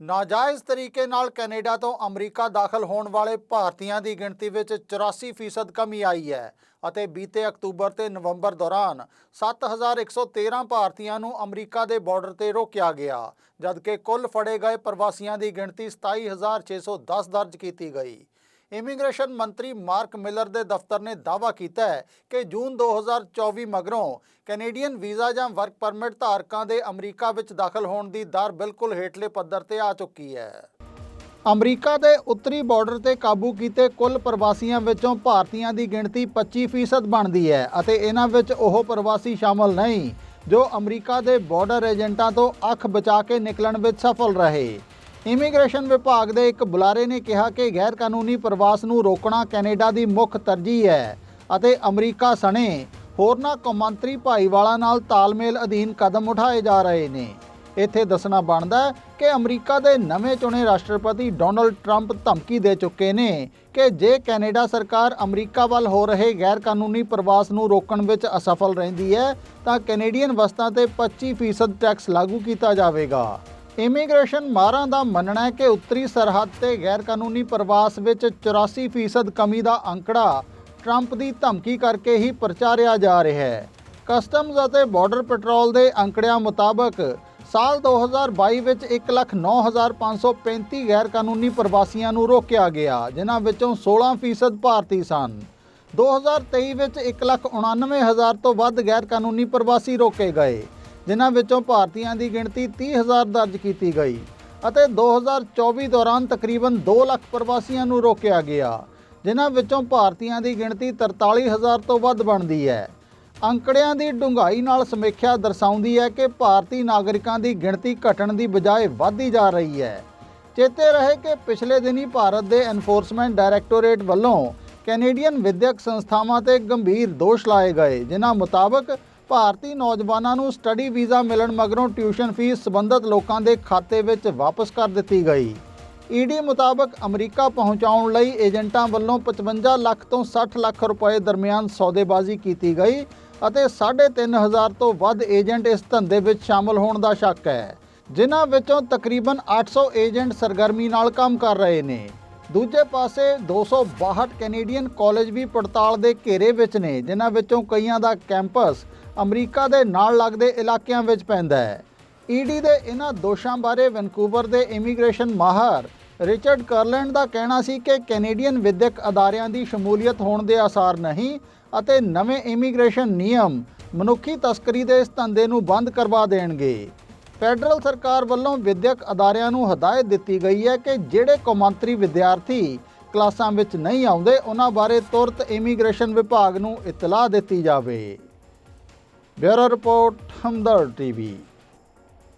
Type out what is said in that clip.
ਨਾਜਾਇਜ਼ ਤਰੀਕੇ ਨਾਲ ਕੈਨੇਡਾ ਤੋਂ ਅਮਰੀਕਾ ਦਾਖਲ ਹੋਣ ਵਾਲੇ ਭਾਰਤੀਆਂ ਦੀ ਗਿਣਤੀ ਵਿੱਚ 84% ਕਮੀ ਆਈ ਹੈ ਅਤੇ ਬੀਤੇ ਅਕਤੂਬਰ ਤੇ ਨਵੰਬਰ ਦੌਰਾਨ 7113 ਭਾਰਤੀਆਂ ਨੂੰ ਅਮਰੀਕਾ ਦੇ ਬਾਰਡਰ ਤੇ ਰੋਕਿਆ ਗਿਆ, ਜਦਕਿ ਕੁੱਲ ਫੜੇ ਗਏ ਪ੍ਰਵਾਸੀਆਂ ਦੀ ਗਿਣਤੀ 27610 ਦਰਜ ਕੀਤੀ ਗਈ। ਇਮੀਗ੍ਰੇਸ਼ਨ ਮੰਤਰੀ ਮਾਰਕ ਮਿਲਰ ਦੇ ਦਫ਼ਤਰ ਨੇ ਦਾਅਵਾ ਕੀਤਾ ਹੈ ਕਿ ਜੂਨ 2024 ਮਗਰੋਂ ਕੈਨੇਡੀਅਨ ਵੀਜ਼ਾ ਜਾਂ ਵਰਕ ਪਰਮਿਟ ਧਾਰਕਾਂ ਦੇ ਅਮਰੀਕਾ ਵਿੱਚ ਦਾਖਲ ਹੋਣ ਦੀ ਦਰ ਬਿਲਕੁਲ ਹੇਠਲੇ ਪੱਧਰ ਤੇ ਆ ਚੁੱਕੀ ਹੈ। ਅਮਰੀਕਾ ਦੇ ਉੱਤਰੀ ਬਾਰਡਰ ਤੇ ਕਾਬੂ ਕੀਤੇ ਕੁੱਲ ਪ੍ਰਵਾਸੀਆਂ ਵਿੱਚੋਂ ਭਾਰਤੀਆਂ ਦੀ ਗਿਣਤੀ 25% ਬਣਦੀ ਹੈ ਅਤੇ ਇਹਨਾਂ ਵਿੱਚ ਉਹ ਪ੍ਰਵਾਸੀ ਸ਼ਾਮਲ ਨਹੀਂ, ਜੋ ਅਮਰੀਕਾ ਦੇ ਬਾਰਡਰ ਏਜੰਟਾਂ ਤੋਂ ਅੱਖ ਬਚਾ ਕੇ ਨਿਕਲਣ ਵਿੱਚ ਸਫਲ ਰਹੇ। ਇਮੀਗ੍ਰੇਸ਼ਨ ਵਿਭਾਗ ਦੇ ਇੱਕ ਬੁਲਾਰੇ ਨੇ ਕਿਹਾ ਕਿ ਗੈਰ ਕਾਨੂੰਨੀ ਪ੍ਰਵਾਸ ਨੂੰ ਰੋਕਣਾ ਕੈਨੇਡਾ ਦੀ ਮੁੱਖ ਤਰਜੀਹ ਹੈ ਅਤੇ ਅਮਰੀਕਾ ਸਣੇ ਹੋਰਨਾਂ ਕੌਮਾਂਤਰੀ ਭਾਈਵਾਲਾਂ ਨਾਲ ਤਾਲਮੇਲ ਅਧੀਨ ਕਦਮ ਉਠਾਏ ਜਾ ਰਹੇ ਨੇ। ਇੱਥੇ ਦੱਸਣਾ ਬਣਦਾ ਹੈ ਕਿ ਅਮਰੀਕਾ ਦੇ ਨਵੇਂ ਚੁਣੇ ਰਾਸ਼ਟਰਪਤੀ ਡੋਨਲਡ ਟਰੰਪ ਧਮਕੀ ਦੇ ਚੁੱਕੇ ਨੇ ਕਿ ਜੇ ਕੈਨੇਡਾ ਸਰਕਾਰ ਅਮਰੀਕਾ ਵੱਲ ਹੋ ਰਹੇ ਗੈਰ ਕਾਨੂੰਨੀ ਪ੍ਰਵਾਸ ਨੂੰ ਰੋਕਣ ਵਿੱਚ ਅਸਫਲ ਰਹਿੰਦੀ ਹੈ, ਤਾਂ ਕੈਨੇਡੀਅਨ ਵਸਤਾਂ ਤੇ 25% ਟੈਕਸ ਲਾਗੂ ਕੀਤਾ ਜਾਵੇਗਾ। ਇਮੀਗ੍ਰੇਸ਼ਨ ਮਾਹਰਾਂ ਦਾ ਮੰਨਣਾ ਹੈ ਕਿ ਉੱਤਰੀ ਸਰਹੱਦ ਤੇ ਗੈਰ ਕਾਨੂੰਨੀ ਪ੍ਰਵਾਸ ਵਿੱਚ 84% ਕਮੀ ਦਾ ਅੰਕੜਾ ਟਰੰਪ ਦੀ ਧਮਕੀ ਕਰਕੇ ਹੀ ਪ੍ਰਚਾਰਿਆ ਜਾ ਰਿਹਾ ਹੈ। ਕਸਟਮਜ਼ ਅਤੇ ਬਾਰਡਰ ਪੈਟਰੋਲ ਦੇ ਅੰਕੜਿਆਂ ਮੁਤਾਬਕ ਸਾਲ 2022 ਵਿੱਚ 109535 ਗੈਰ ਕਾਨੂੰਨੀ ਪ੍ਰਵਾਸੀਆਂ ਨੂੰ ਰੋਕਿਆ ਗਿਆ, ਜਿਨ੍ਹਾਂ ਵਿੱਚੋਂ 16% ਭਾਰਤੀ ਸਨ। 2023 ਵਿੱਚ 199000 ਤੋਂ ਵੱਧ ਗੈਰ ਕਾਨੂੰਨੀ ਪ੍ਰਵਾਸੀ ਰੋਕੇ ਗਏ। ਜਿਨ੍ਹਾਂ ਵਿੱਚੋਂ ਭਾਰਤੀਆਂ ਦੀ ਗਿਣਤੀ 30000 ਦਰਜ ਕੀਤੀ ਗਈ ਅਤੇ 2024 ਦੌਰਾਨ ਤਕਰੀਬਨ 2 ਲੱਖ ਪ੍ਰਵਾਸੀਆਂ ਨੂੰ ਰੋਕਿਆ ਗਿਆ, ਜਿਨ੍ਹਾਂ ਵਿੱਚੋਂ ਭਾਰਤੀਆਂ ਦੀ ਗਿਣਤੀ 43000 ਤੋਂ ਵੱਧ ਬਣਦੀ ਹੈ। ਅੰਕੜਿਆਂ ਦੀ ਡੂੰਘਾਈ ਨਾਲ ਸਮੀਖਿਆ ਦਰਸਾਉਂਦੀ ਹੈ ਕਿ ਭਾਰਤੀ ਨਾਗਰਿਕਾਂ ਦੀ ਗਿਣਤੀ ਘਟਣ ਦੀ ਬਜਾਏ ਵਧਦੀ ਜਾ ਰਹੀ ਹੈ। ਚੇਤੇ ਰਹੇ ਕਿ ਪਿਛਲੇ ਦਿਨੀ ਭਾਰਤ ਦੇ ਐਨਫੋਰਸਮੈਂਟ ਡਾਇਰੈਕਟੋਰੇਟ ਵੱਲੋਂ ਕੈਨੇਡੀਅਨ ਵਿਦਿਅਕ ਸੰਸਥਾਵਾਂ ਤੇ ਗੰਭੀਰ ਦੋਸ਼ ਲਾਏ ਗਏ, ਜਿਨ੍ਹਾਂ ਮੁਤਾਬਕ ਭਾਰਤੀ ਨੌਜਵਾਨਾਂ ਨੂੰ ਸਟੱਡੀ ਵੀਜ਼ਾ ਮਿਲਣ ਮਗਰੋਂ ਟਿਊਸ਼ਨ ਫੀਸ ਸਬੰਧਤ ਲੋਕਾਂ ਦੇ ਖਾਤੇ ਵਿੱਚ ਵਾਪਸ ਕਰ ਦਿੱਤੀ ਗਈ। ਈਡੀ ਮੁਤਾਬਕ ਅਮਰੀਕਾ ਪਹੁੰਚਾਉਣ ਲਈ ਏਜੰਟਾਂ ਵੱਲੋਂ 55 ਲੱਖ ਤੋਂ 60 ਲੱਖ ਰੁਪਏ ਦਰਮਿਆਨ ਸੌਦੇਬਾਜ਼ੀ ਕੀਤੀ ਗਈ ਅਤੇ 3500 ਤੋਂ ਵੱਧ ਏਜੰਟ ਇਸ ਧੰਦੇ ਵਿੱਚ ਸ਼ਾਮਲ ਹੋਣ ਦਾ ਸ਼ੱਕ ਹੈ, ਜਿਨ੍ਹਾਂ ਵਿੱਚੋਂ ਤਕਰੀਬਨ 800 ਏਜੰਟ ਸਰਗਰਮੀ ਨਾਲ ਕੰਮ ਕਰ ਰਹੇ ਨੇ। ਦੂਜੇ ਪਾਸੇ 262 ਕੈਨੇਡੀਅਨ ਕਾਲਜ ਵੀ ਪੜਤਾਲ ਦੇ ਘੇਰੇ ਵਿੱਚ ਨੇ, ਜਿਨ੍ਹਾਂ ਵਿੱਚੋਂ ਕਈਆਂ ਦਾ ਕੈਂਪਸ ਅਮਰੀਕਾ ਦੇ ਨਾਲ ਲੱਗਦੇ ਇਲਾਕਿਆਂ ਵਿੱਚ ਪੈਂਦਾ ਹੈ। ਈਡੀ ਦੇ ਇਹਨਾਂ ਦੋਸ਼ਾਂ ਬਾਰੇ ਵੈਨਕੂਵਰ ਦੇ ਇਮੀਗ੍ਰੇਸ਼ਨ ਮਾਹਰ ਰਿਚਰਡ ਕਰਲੈਂਡ ਦਾ ਕਹਿਣਾ ਸੀ ਕਿ ਕੈਨੇਡੀਅਨ ਵਿਦਿਅਕ ਅਦਾਰਿਆਂ ਦੀ ਸ਼ਮੂਲੀਅਤ ਹੋਣ ਦੇ ਆਸਾਰ ਨਹੀਂ ਅਤੇ ਨਵੇਂ ਇਮੀਗ੍ਰੇਸ਼ਨ ਨਿਯਮ ਮਨੁੱਖੀ ਤਸਕਰੀ ਦੇ ਇਸ ਧੰਦੇ ਨੂੰ ਬੰਦ ਕਰਵਾ ਦੇਣਗੇ। ਫੈਡਰਲ ਸਰਕਾਰ ਵੱਲੋਂ ਵਿਦਿਅਕ ਅਦਾਰਿਆਂ ਨੂੰ ਹਦਾਇਤ ਦਿੱਤੀ ਗਈ ਹੈ ਕਿ ਜਿਹੜੇ ਕੌਮਾਂਤਰੀ ਵਿਦਿਆਰਥੀ ਕਲਾਸਾਂ ਵਿੱਚ ਨਹੀਂ ਆਉਂਦੇ, ਉਹਨਾਂ ਬਾਰੇ ਤੁਰਤ ਇਮੀਗ੍ਰੇਸ਼ਨ ਵਿਭਾਗ ਨੂੰ ਇਤਲਾਹ ਦਿੱਤੀ ਜਾਵੇ। Bureau report Hamdard TV